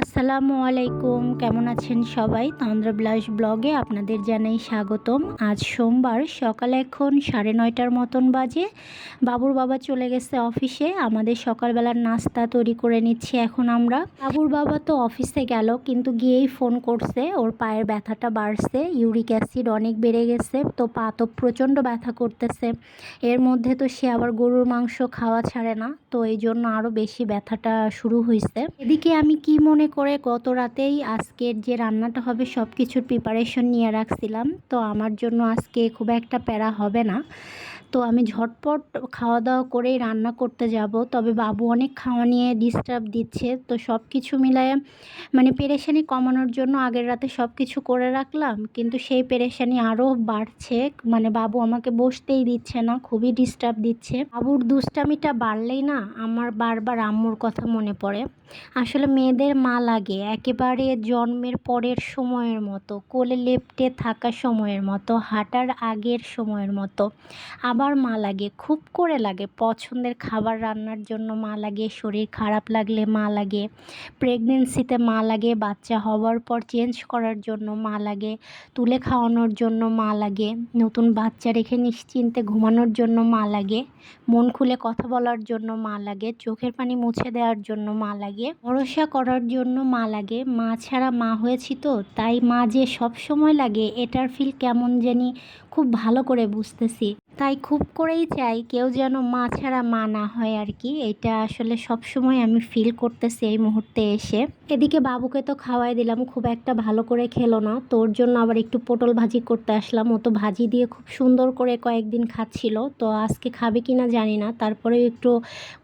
আসসালামু আলাইকুম। কেমন আছেন সবাই? তন্দ্রা ব্লাউজ ব্লগে আপনাদের জানাই স্বাগতম। আজ সোমবার, সকাল এখন সাড়ে নয়টার মতন বাজে। বাবুর বাবা চলে গেছে অফিসে। আমাদের সকালবেলার নাস্তা তৈরি করে নিচ্ছি এখন আমরা। বাবুর বাবা তো অফিসে গেল, কিন্তু গিয়েই ফোন করছে। ওর পায়ের ব্যথাটা বাড়ছে, ইউরিক অ্যাসিড অনেক বেড়ে গেছে, তো পা তো প্রচণ্ড ব্যথা করতেছে। এর মধ্যে তো সে আবার গরুর মাংস খাওয়া ছাড়ে না, তো এই জন্য আরও বেশি ব্যথাটা শুরু হয়েছে এদিকে আমি কি মনে করে গত রাতেই আজকের যে রান্নাটা হবে সব কিছুর প্রিপারেশন নিয়ে রাখছিলাম। তো আমার জন্য আজকে খুব একটা প্যারা হবে না। তো আমি ঝটপট খাওয়া দাওয়া করেই রান্না করতে যাব। তবে বাবু অনেক খাওয়া নিয়ে ডিস্টার্ব দিচ্ছে। তো সব কিছু মিলায়ে মানে পেরেশানি কমানোর জন্য আগের রাতে সব কিছু করে রাখলাম। কিন্তু সেই পেরেশানি আরও বাড়ছে। মানে বাবু আমাকে বসতেই দিচ্ছে না, খুবই ডিস্টার্ব দিচ্ছে। বাবুর দুষ্টামিটা বাড়লেই না আমার বারবার আম্মুর কথা মনে পড়ে। আসলে মেয়েদের মা লাগে, একেবারে জন্মের পরের সময়ের মতো, কোলে লেপ্টে থাকা সময়ের মতো, হাঁটার আগের সময়ের মতো। আবার মা লাগে, খুব করে লাগে। পছন্দের খাবার রান্নার জন্য মা লাগে, শরীর খারাপ লাগলে মা লাগে। প্রেগনেন্সিতে মা লাগে, বাচ্চা হওয়ার পর চেঞ্জ করার জন্য মা লাগে, তুলে খাওয়ানোর জন্য মা লাগে, নতুন বাচ্চা রেখে নিশ্চিন্তে ঘুমানোর জন্য মা লাগে, মন খুলে কথা বলার জন্য মা লাগে, চোখের পানি মুছে দেওয়ার জন্য মা লাগে, ভরসা করার জন্য মা লাগে। মা ছাড়া মা হয়েছি তো, তাই মা যে সব সময় লাগে, এটার ফিল কেমন জানি খুব ভালো করে বুঝতেছি। তাই খুব করেই চাই কেউ যেন মা ছাড়া মা না হয় আর কি। এটা আসলে সব সময় আমি ফিল করতেছি এই মুহূর্তে এসে। এদিকে বাবুকে তো খাওয়াই দিলাম, খুব একটা ভালো করে খেলো না। তোর জন্য আবার একটু পটল ভাজি করতে আসলাম। ও তো ভাজি দিয়ে খুব সুন্দর করে কয়েকদিন খাচ্ছিল। তো আজকে খাবে কি না জানি না। তারপরে একটু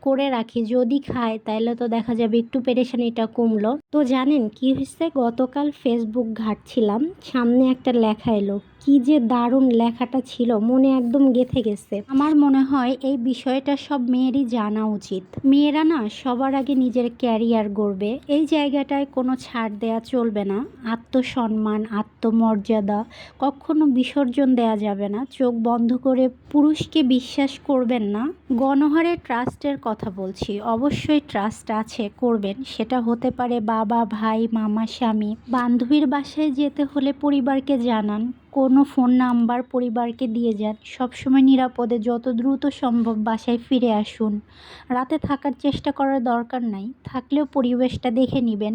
করে রাখি। যদি খায় তাহলে তো দেখা যাবে একটু পেরেশানিটা কমলো। তো জানেন কি হয়েছে? গতকাল ফেসবুক ঘাটছিলাম। সামনে একটা লেখা এলো। কি যে দারুণ লেখাটা ছিল, মনে একদম গেথে গেছে। আমার মনে হয় এই বিষয়টা সব মেয়েরই জানা উচিত। মেয়েরা না সবার আগে নিজের ক্যারিয়ার গড়বে। এই জায়গাটায় কোনো ছাড় দেয়া চলবে না। আত্মসম্মান, আত্মমর্যাদা কখনো বিসর্জন দেয়া যাবে না। চোখ বন্ধ করে পুরুষকে বিশ্বাস করবেন না। গণহারে ট্রাস্টের কথা বলছি। অবশ্যই ট্রাস্ট আছে, করবেন। সেটা হতে পারে বাবা, ভাই, মামা, স্বামী। বান্ধবীর বাসায় যেতে হলে পরিবারকে জানান। কোনো ফোন নাম্বার পরিবারকে দিয়ে যান। সবসময় নিরাপদে, যত দ্রুত সম্ভব বাসায় ফিরে আসুন। রাতে থাকার চেষ্টা করার দরকার নাই। থাকলেও পরিবেশটা দেখে নেবেন।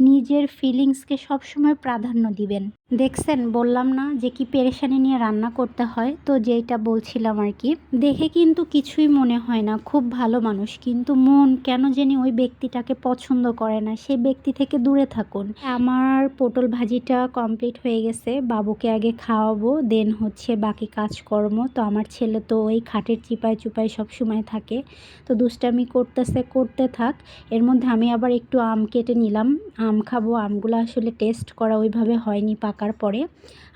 নিজের ফিলিংসকে সবসময় প্রাধান্য দিবেন। দেখছেন, বললাম না যে কি পেরেশানি নিয়ে রান্না করতে হয়? তো যেইটা বলছিলাম আর কি, দেখে কিন্তু কিছুই মনে হয় না। খুব ভালো মানুষ, কিন্তু মন কেন জানি ওই ব্যক্তিটাকে পছন্দ করে না। সেই ব্যক্তি থেকে দূরে থাকুন। আমার পটল ভাজিটা কমপ্লিট হয়ে গেছে। বাবুকে আগে খাওয়াবো, দেন হচ্ছে বাকি কাজকর্ম। তো আমার ছেলে তো ওই খাটের চিপায় চুপায় সব সময় থাকে। তো দুষ্টামি করতেছে, করতে থাক। এর মধ্যে আমি আবার একটু আম কেটে নিলাম। আম খাব, আমগুলো আসলে টেস্ট করা ওইভাবে হয়নি পাকার পরে।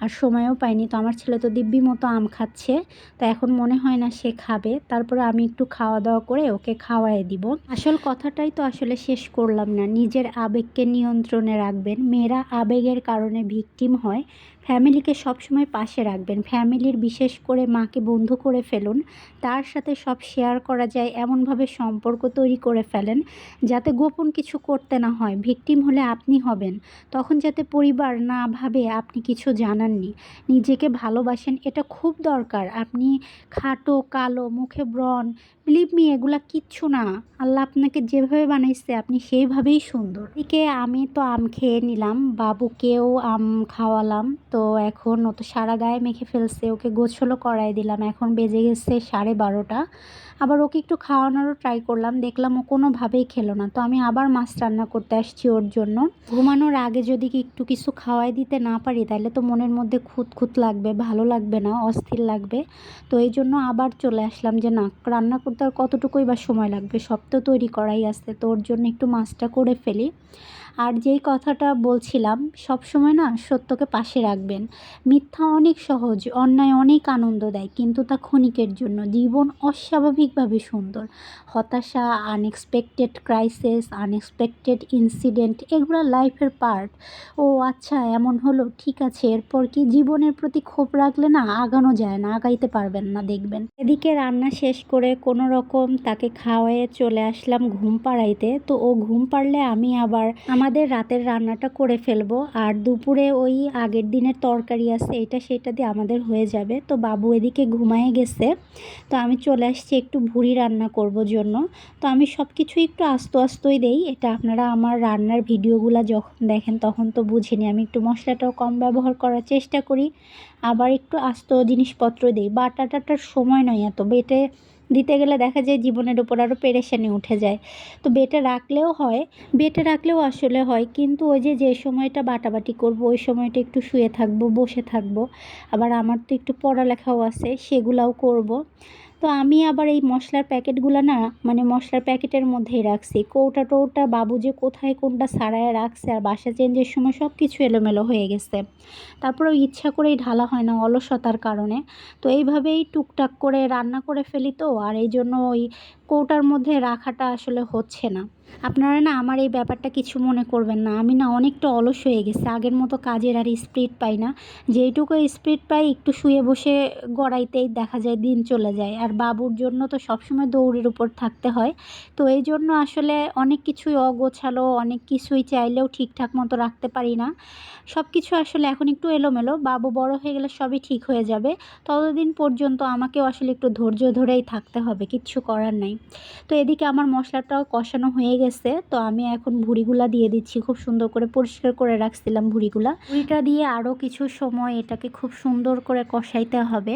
আর সময়ও পাইনি। তো আমার ছেলে তো দিব্যি মতো আম খাচ্ছে। তা এখন মনে হয় না সে খাবে। তারপরে আমি একটু খাওয়া দাওয়া করে ওকে খাওয়াই দিব। আসল কথাটাই তো আসলে শেষ করলাম না। নিজের আবেগকে নিয়ন্ত্রণে রাখবেন। মেয়েরা আবেগের কারণে ভিকটিম হয়। ফ্যামিলিকে সবসময় পাশে রাখবেন। ফ্যামিলির বিশেষ করে মাকে বন্ধু করে ফেলুন। তার সাথে সব শেয়ার করা যায়, এমনভাবে সম্পর্ক তৈরি করে ফেলেন যাতে গোপন কিছু করতে না হয়। ভিকটিম হলে আপনি হবেন। তখন যাতে পরিবার না ভাবে আপনি কিছু জানাননি। নিজেকে ভালোবাসেন, এটা খুব দরকার। আপনি খাটো, কালো, মুখে ব্রণ বিলিভ এগুলা কিচ্ছু না। আল্লাহ আপনাকে যেভাবে বানাইছে, আপনি সেইভাবেই সুন্দর। এদিকে আমি তো আম খেয়ে নিলাম, বাবুকেও আম খাওয়ালাম, তো এখন ও তো সারা গায়ে মেখে ফেলছে, ওকে গোছলও করাই দিলাম। এখন বেজে গেছে সাড়ে বারোটা। আবার ওকে একটু খাওয়ানোরও ট্রাই করলাম, দেখলাম ও কোনোভাবেই খেলো না। তো আমি আবার মাছ রান্না করতে আসছি ওর জন্য। ঘুমানোর আগে যদি কি একটু কিছু খাওয়াই দিতে না পারি, তাহলে তো মনের মধ্যে খুঁত খুঁত লাগবে, ভালো লাগবে না, অস্থির লাগবে। তো এই জন্য আবার চলে আসলাম যে, না, রান্না করতে আর কতটুকুই বা সময় লাগবে? সব তো তৈরি করাই আসছে তো ওর জন্য একটু মাছটা করে ফেলি। আর যেই কথাটা বলছিলাম সব সময় না সত্যকে পাশে রাখবেন। মিথ্যা অনেক সহজ, অন্যায় অনেক আনন্দ দেয়, কিন্তু তা ক্ষণিকের জন্য। জীবন অস্বাভাবিকভাবে সুন্দর। হতাশা আনএক্সপেক্টেড ক্রাইসিস আনএক্সপেক্টেড ইনসিডেন্ট এগুলো লাইফের পার্ট ও আচ্ছা এমন হলো, ঠিক আছে, এরপর কি জীবনের প্রতি ক্ষোভ রাখলে না আগানো যায় না, আগাইতে পারবেন না, দেখবেন। এদিকে রান্না শেষ করে কোনো রকম তাকে খাওয়ায়ে চলে আসলাম ঘুম পাড়াইতে। তো ও ঘুম পাড়লে আমি আবার আমার আমাদের রাতের রান্নাটা করে ফেলব। আর দুপুরে ওই আগের দিনের তরকারি আছে, এটা সেটা দিয়ে আমাদের হয়ে যাবে। তো বাবু এদিকে ঘুমায়ে গেছে। তো আমি চলে আসছি একটু ভুড়ি রান্না করব জন্য। তো আমি সব কিছু একটু আস্তে আস্তই দেই। এটা আপনারা আমার রান্নার ভিডিওগুলো যখন দেখেন তখন তো বুঝিনি। আমি একটু মশলাটাও কম ব্যবহার করার চেষ্টা করি। আবার একটু আস্ত জিনিসপত্র দিই। বাটাটাটার সময় নয় এত। বেটে দিতে গেলে দেখা যায় জীবনের উপর আরও পেরেশানি উঠে যায়। তো বেটে রাখলেও হয়, বেটে রাখলেও আসলে হয়, কিন্তু ওই যে যে সময়টা বাটাবাটি করব, ওই সময়টা একটু শুয়ে থাকব, বসে থাকব, আবার আমার তো একটু পড়ালেখাও আছে, সেগুলাও করব। তো আমি আবার এই মশলার প্যাকেটগুলো না মানে মশলার প্যাকেটের মধ্যেই রাখছি। কৌটা টৌটা বাবু যে কোথায় কোনটা সারায় রাখছে আর বাসা চেঞ্জের সময় সব কিছু এলোমেলো হয়ে গেছে। তারপরেও ইচ্ছা করেই ঢালা হয় না অলসতার কারণে। তো এইভাবেই টুকটাক করে রান্না করে ফেলি তো, আর এই জন্য ওই কৌটার মধ্যে রাখাটা আসলে হচ্ছে না। আপনারা না আমার এই ব্যাপারটা কিছু মনে করবেন না। আমি না অনেকটা অলস হয়ে গেছি। আগের মতো কাজের আর স্পিড পাই না। যেইটুকু স্পিড পাই, একটু শুয়ে বসে গড়াইতেই দেখা যায় দিন চলে যায়। আর বাবুর জন্য তো সবসময় দৌড়ের উপর থাকতে হয়। তো এই জন্য আসলে অনেক কিছুই অগোছালো, অনেক কিছুই চাইলেও ঠিকঠাক মতো রাখতে পারি না। সব কিছু আসলে এখন একটু এলোমেলো। বাবু বড় হয়ে গেলে সবই ঠিক হয়ে যাবে। ততদিন পর্যন্ত আমাকেও আসলে একটু ধৈর্য ধরেই থাকতে হবে। কিচ্ছু করার নাই। তো এদিকে আমার মশলাটাও কষানো হয়ে গেছে, তো আমি এখন ভুড়িগুলা দিয়ে দিচ্ছি। খুব সুন্দর করে পরিষ্কার করে রাখছিলাম ভুড়িগুলা। ভুড়িটা দিয়ে আরও কিছু সময় এটাকে খুব সুন্দর করে কষাইতে হবে।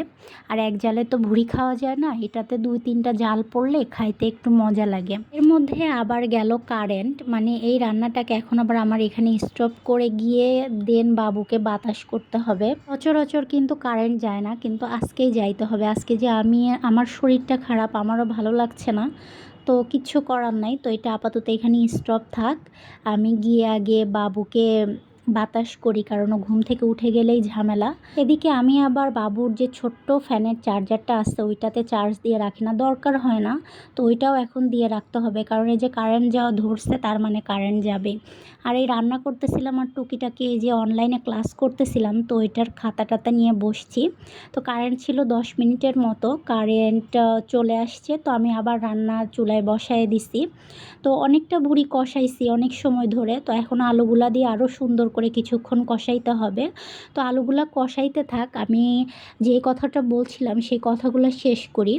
আর এক জালে তো ভুড়ি খাওয়া যায় না, এটাতে দুই তিনটা জাল পড়লে খাইতে একটু মজা লাগে। এর মধ্যে আবার গেল কারেন্ট মানে এই রান্নাটাকে এখন আবার আমার এখানে স্টপ করে গিয়ে দেন বাবুকে বাতাস করতে হবে। সচরাচর কিন্তু কারেন্ট যায় না, কিন্তু আজকেই যাইতে হবে। আজকে যে আমি, আমার শরীরটা খারাপ, আমারও ভালো লাগছে না। তো কিচ্ছু করার নাই। তো এটা আপাতত এখানে স্টপ থাক। আমি গিয়ে আগে বাবুকে বাতাস করি, কারণ ঘুম থেকে উঠে গেলেই ঝামেলা। এদিকে আমি আবার বাবুর যে ছোট্ট ফ্যানের চার্জারটা আসছে ওইটাতে চার্জ দিয়ে রাখি না, দরকার হয় না। তো ওইটাও এখন দিয়ে রাখতে হবে, কারণ এই যে কারেন্ট যাওয়া ধরছে, তার মানে কারেন্ট যাবে। আর এই রান্না করতেছিলাম আর টুকিটাকি, এই যে অনলাইনে ক্লাস করতেছিলাম, তো ওইটার খাতা টাতা নিয়ে বসছি। তো কারেন্ট ছিল দশ মিনিটের মতো কারেন্ট চলে আসছে, তো আমি আবার রান্না চুলায় বসায় দিছি। তো অনেকটা বুড়ি কষাইছি অনেক সময় ধরে, তো এখন আলুগুলা দিয়ে আরও সুন্দর করে কিছুক্ষণ কষাইতে হবে। তো আলুগুলা কষাইতে থাক, আমি যে কথাটা বলছিলাম সেই কথাগুলো শেষ করি।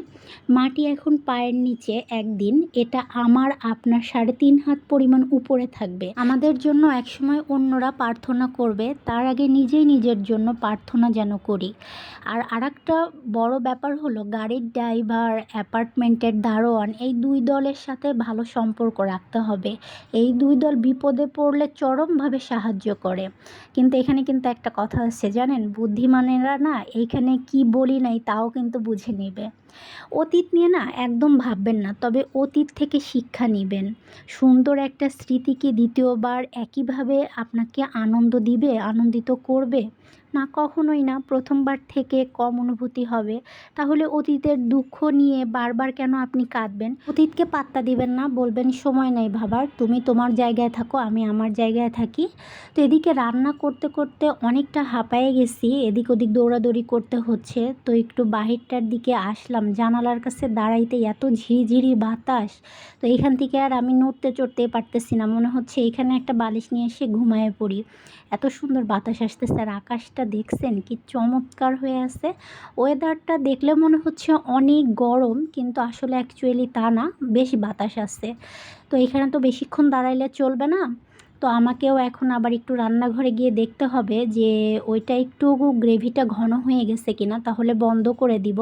মাটি এখন পায়ের নিচে একদিন, এটা আমার, আপনার সাড়ে তিন হাত পরিমাণ উপরে থাকবে। আমাদের জন্য একসময় অন্যরা প্রার্থনা করবে, তার আগে নিজেই নিজের জন্য প্রার্থনা যেন করি। আর আরেকটা বড় ব্যাপার হলো, গাড়ির ড্রাইভার, অ্যাপার্টমেন্টের দারোয়ান, এই দুই দলের সাথে ভালো সম্পর্ক রাখতে হবে। এই দুই দল বিপদে পড়লে চরমভাবে সাহায্য করে। কিন্তু এখানে কিন্তু একটা কথা আছে, জানেন? বুদ্ধিমানেরা না এইখানে কি বলি নাই তাও কিন্তু বুঝে নেবে। অতীত নিয়ে না একদম ভাববেন না, তবে অতীত থেকে শিক্ষা নেবেন। সুন্দর একটা স্মৃতিকে দ্বিতীয়বার একইভাবে আপনাকে আনন্দ দিবে, আনন্দিত করবে। না কখনোই না প্রথমবার থেকে কম অনুভূতি হবে। তাহলে অতীতের দুঃখ নিয়ে বারবার কেন আপনি কাঁদবেন? অতীতকে পাত্তা দিবেন না, বলবেন, সময় নেই ভাবার, তুমি তোমার জায়গায় থাকো, আমি আমার জায়গায় থাকি। তো এদিকে রান্না করতে করতে অনেকটা হাঁপায়ে গেছি, এদিক ওদিক দৌড়াদৌড়ি করতে হচ্ছে। তো একটু বাহিরটার দিকে আসলাম, জানালার কাছে দাঁড়াইতে এত ঝিরিঝিরি বাতাস। তো এখান থেকে আর আমি নড়তে চড়তে পারতেছি না, মনে হচ্ছে এখানে একটা বালিশ নিয়ে এসে ঘুমায় পড়ি। এত সুন্দর বাতাস আসতেছে আর আকাশটা দেখছেন কি চমৎকার হয়ে আছে। ওয়েদারটা দেখলে মনে হচ্ছে অনেক গরম, কিন্তু আসলে অ্যাকচুয়ালি তা না, বেশ বাতাস আছে। তো এখানে তো বেশিক্ষণ দাঁড়াইলে চলবে না। তো আমাকেও এখন আবার একটু রান্নাঘরে গিয়ে দেখতে হবে যে ওইটা একটু গ্রেভিটা ঘন হয়ে গেছে কিনা, তাহলে বন্ধ করে দিব।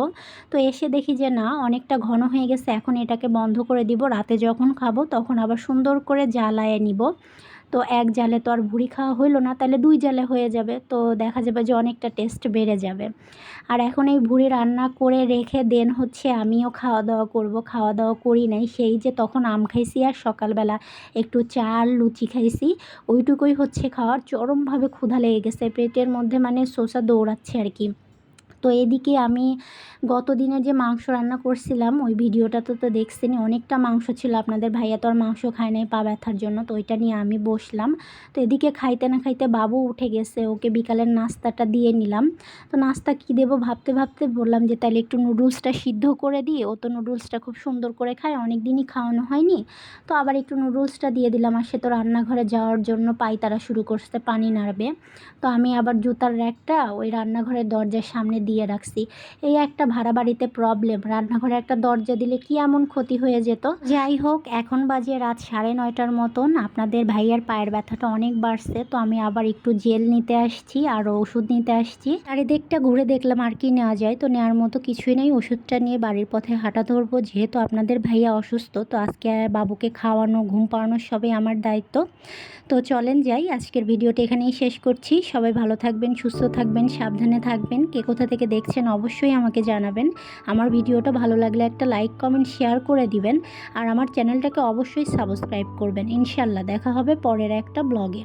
তো এসে দেখি যে না, অনেকটা ঘন হয়ে গেছে, এখন এটাকে বন্ধ করে দিব। রাতে যখন খাব, তখন আবার সুন্দর করে জ্বালায় নিব। তো এক জালে তো আর ভুড়ি খাওয়া হইল না, তাহলে দুই জালে হয়ে যাবে। তো দেখা যাবে যে অনেকটা টেস্ট বেড়ে যাবে। আর এখন এই ভুড়ি রান্না করে রেখে দেন হচ্ছে আমিও খাওয়া দাওয়া করব। খাওয়া দাওয়া করি নাই, সেই যে তখন আম খাইছি আর সকালবেলা একটু চাল লুচি খাইছি। ওইটুকুই হচ্ছে খাওয়ার, চরমভাবে ক্ষুধা লেগে গেছে। পেটের মধ্যে মানে শসা দৌড়াচ্ছে আর কি। তো এদিকে আমি গত দিনে যে মাংস রান্না করছিলাম, ওই ভিডিওটা তো তো দেখছেনই, অনেকটা মাংস ছিল। আপনাদের ভাইয়া তো আর মাংস খায় নাই পা ব্যথার জন্য, তো ওইটা নিয়ে আমি বসলাম। তো এদিকে খাইতে না খাইতে বাবু উঠে গেছে, ওকে বিকালের নাস্তাটা দিয়ে নিলাম। তো নাস্তা কী দেবো ভাবতে ভাবতে বললাম যে তাহলে একটু নুডলসটা সিদ্ধ করে দিই। ও তো নুডলসটা খুব সুন্দর করে খায় অনেক দিনই খাওয়ানো হয়নি। তো আবার একটু নুডলসটা দিয়ে দিলাম আর সে তো রান্নাঘরে যাওয়ার জন্য পায়তারা শুরু করছে, পানি নাড়বে। তো আমি আবার জুতার র্যাকটা ওই রান্নাঘরের দরজার সামনে দিয়ে রাখছি। এই একটা ভাড়া বাড়িতে প্রবলেম রান্নাঘরে একটা দরজা দিলে কি এমন ক্ষতি হয়ে যেত? যাই হোক, এখন বাজে রাত সাড়ে নয়টার মতন। আপনাদের ভাইয়ার পায়ের ব্যথাটা অনেক বাড়ছে, তো আমি আবার একটু জেল নিতে আসছি আর ওষুধ নিতে আসছি। চারিদিকটা ঘুরে দেখলাম আর কি নেওয়া যায়। তো নেওয়ার মতো কিছুই নেই। ওষুধটা নিয়ে বাড়ির পথে হাঁটা ধরবো, যেহেতু আপনাদের ভাইয়া অসুস্থ। তো আজকে বাবুকে খাওয়ানো, ঘুম পাড়ানো সবই আমার দায়িত্ব। তো চলেন যাই। আজকের ভিডিওটা এখানেই শেষ করছি। সবাই ভালো থাকবেন, সুস্থ থাকবেন, সাবধানে থাকবেন। কে কোথা থেকে দেখছেন অবশ্যই আমাকে জানাবেন। আমার ভিডিওটা ভালো লাগলে একটা লাইক কমেন্ট শেয়ার করে দিবেন। আর আমার চ্যানেলটাকে অবশ্যই সাবস্ক্রাইব করবেন। ইনশাল্লাহ দেখা হবে পরের একটা ব্লগে